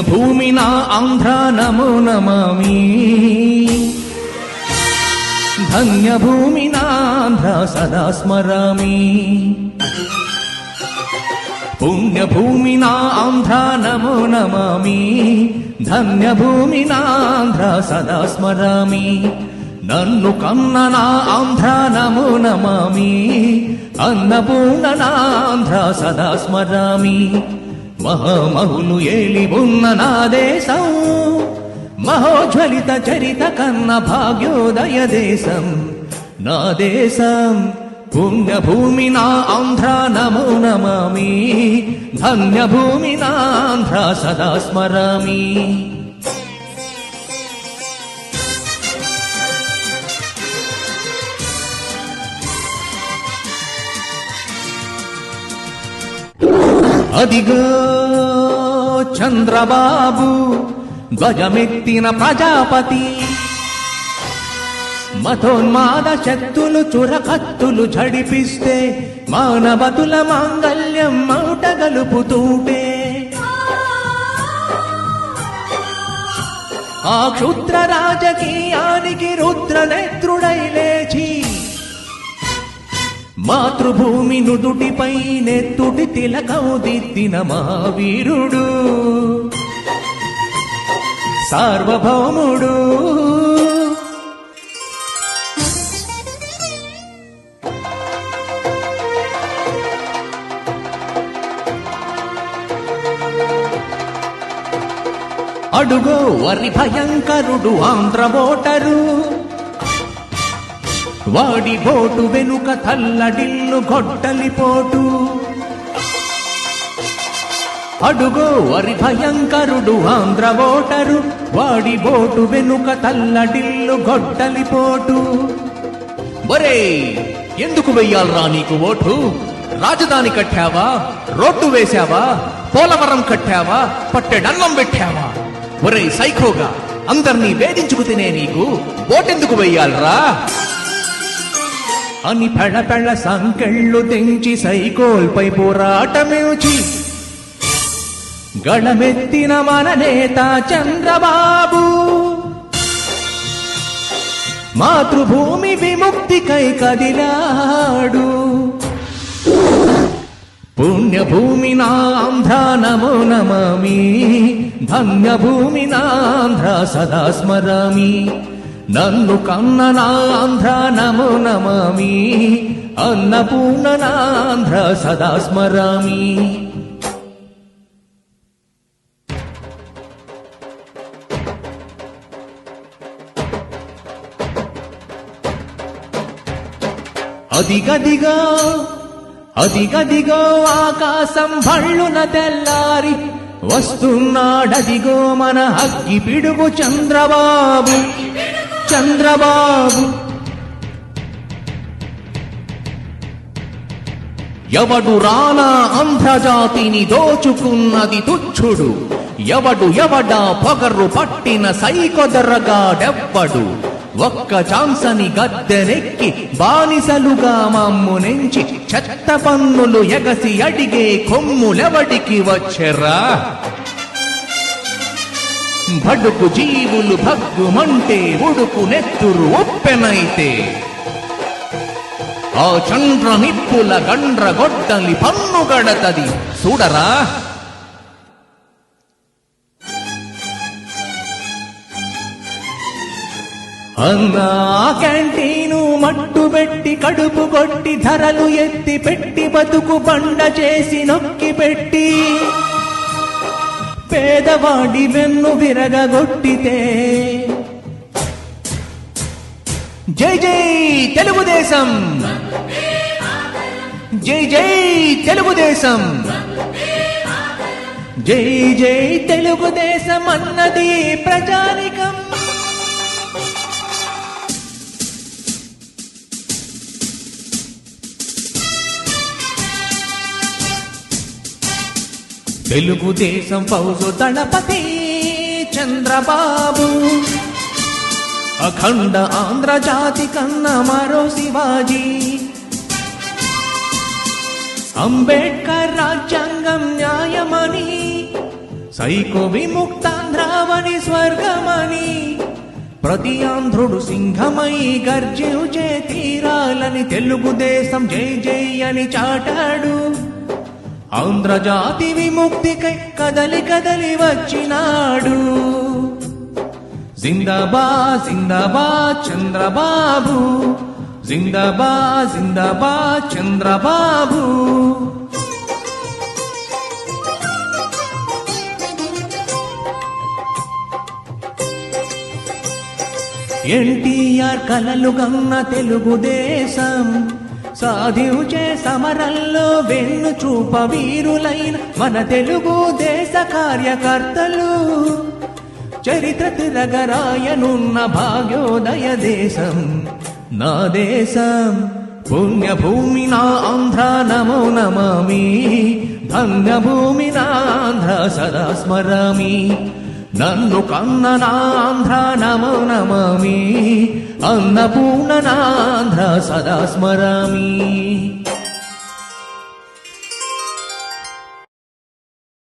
పుణ్యభూమి నా ఆంధ్ర నమో నమామి. ధన్యభూమి నాంధ్ర సదా స్మరామి. పుణ్యభూమి నా ఆంధ్ర నమో నమామి. ధన్యభూమి నాంధ్ర సదా స్మరామి. నన్ను కన్న నా ఆంధ్ర నమో నమామి. అన్నపూర్ణ నాంధ్ర సదా స్మరామి. మహామహులు ఏలి ఉన్న నా దేశం. మహోజ్వలిత చరిత కన్న భాగ్యోదయ దేశం. నా దేశం పుణ్యభూమి నా ఆంధ్ర నమో నమామి. ధన్యభూమి నా ఆంధ్ర సదా స్మరామి. అదిగో చంద్రబాబు ధ్వజమెత్తిన ప్రజాపతి. మతోన్మాద శక్తులు చురకత్తులు జడిపిస్తే మానవతుల మాంగల్యం మౌట గలుపుతూటే. ఆ క్షుద్ర రాజకీయానికి రుద్ర నేత్రుడై లేచి మాతృభూమి నుదుటిపై నెత్తుటి తిలకం దిద్దిన మహావీరుడు సార్వభౌముడు. అడుగో వరి భయంకరుడు ఆంధ్ర ఓటరు వాడి బోటు వెనుక తల్లడిల్లు గొడ్డలిపోటు అడుగో వరి భయంకరుడు ఆంధ్ర ఓటరు వాడి బోటు వెనుక తల్లడిల్లు గొడ్డలిపోటు ఒరే ఎందుకు వెయ్యాలరా నీకు ఓటు? రాజధాని కట్టావా? రోడ్డు వేశావా? పోలవరం కట్టావా? పట్టెడన్నం పెట్టావా ఒరే సైకోగా అందర్నీ వేధించుకు తినే నీకు ఓటెందుకు వెయ్యాలరా? అని పెళ్ళ పెళ్ళ సంకెళ్ళు తెంచి సైకోల్పై పోరాటమేచి గళమెత్తిన మన నేత చంద్రబాబు. మాతృభూమి విముక్తికై కదిలాడు. పుణ్యభూమి నాంధ్ర నమో నమామి. ధన్యభూమి నాంధ్ర సదా స్మరామి. నన్ను కన్న నాంధ్ర నమో నమామి. అన్నపూర్ణ నాంధ్ర సదా స్మరామి. అదిగదిగా అదిగదిగో ఆకాశం భళ్ళున తెల్లారి వస్తున్నాడదిగో మన అగ్గి పిడుగు చంద్రబాబు. చంద్రబాబు. ఎవడు రానా అంధ్రజాతిని దోచుకున్నది తుచ్చుడు. ఎవడు ఎవడా పొగరు పట్టిన సైకొదరగాడెవ్వడు ఒక్క చాంసని గద్దెనెక్కి బానిసలుగా మమ్ము నుంచి చెత్త పన్నులు ఎగసి అడిగే కొమ్ములెవడికి వచ్చెర్రా బడుకు జీవులు భగ్గుమంటే ఉడుకు నెత్తురు ఒప్పెనైతే. ఆ చంద్ర నిప్పుల గండ్ర గొడ్డలి పన్ను గడతది. చూడరా? అన్నా క్యాంటీను మట్టు పెట్టి కడుపు కొట్టి ధరలు ఎత్తి పెట్టి బతుకు బండ చేసి నొక్కి పెట్టి పేదవాడి వెన్ను విరగగొట్టితే. జై జై తెలుగుదేశం. జై జై తెలుగుదేశం. జై జై తెలుగుదేశం అన్నది ప్రజానికం. తెలుగుదేశం పౌజు దళపతి చంద్రబాబు. అఖండ ఆంధ్ర జాతి కన్న మరో శివాజీ. అంబేడ్కర్ రాజ్యాంగం న్యాయమని సైకో విముక్తాంధ్రావని స్వర్గమని ప్రతి ఆంధ్రుడు సింహమై గర్జించే తీరాలని తెలుగుదేశం జై జై అని చాటాడు. ఆంధ్రజాతి విముక్తికై కదలి కదలి వచ్చినాడు. జిందాబా జిందాబా చంద్రబాబు. జిందాబా జిందాబా చంద్రబాబు. ఎన్టీఆర్ కలలుగన్న తెలుగుదేశం. సాధించే సమరంలో వెన్ను చూప వీరులైన మన తెలుగు దేశ కార్యకర్తలు. చరిత్ర తిరగరాయనున్న భాగ్యోదయ దేశం నా దేశం. పుణ్యభూమి నా ఆంధ్ర నమో నమామి. ధన్యభూమి నా ఆంధ్ర సదా స్మరామి. నన్ను కన్న నాంధ్ర నమో నమామి అన్నపూర్ణ నాంధ్ర సదా స్మరామి.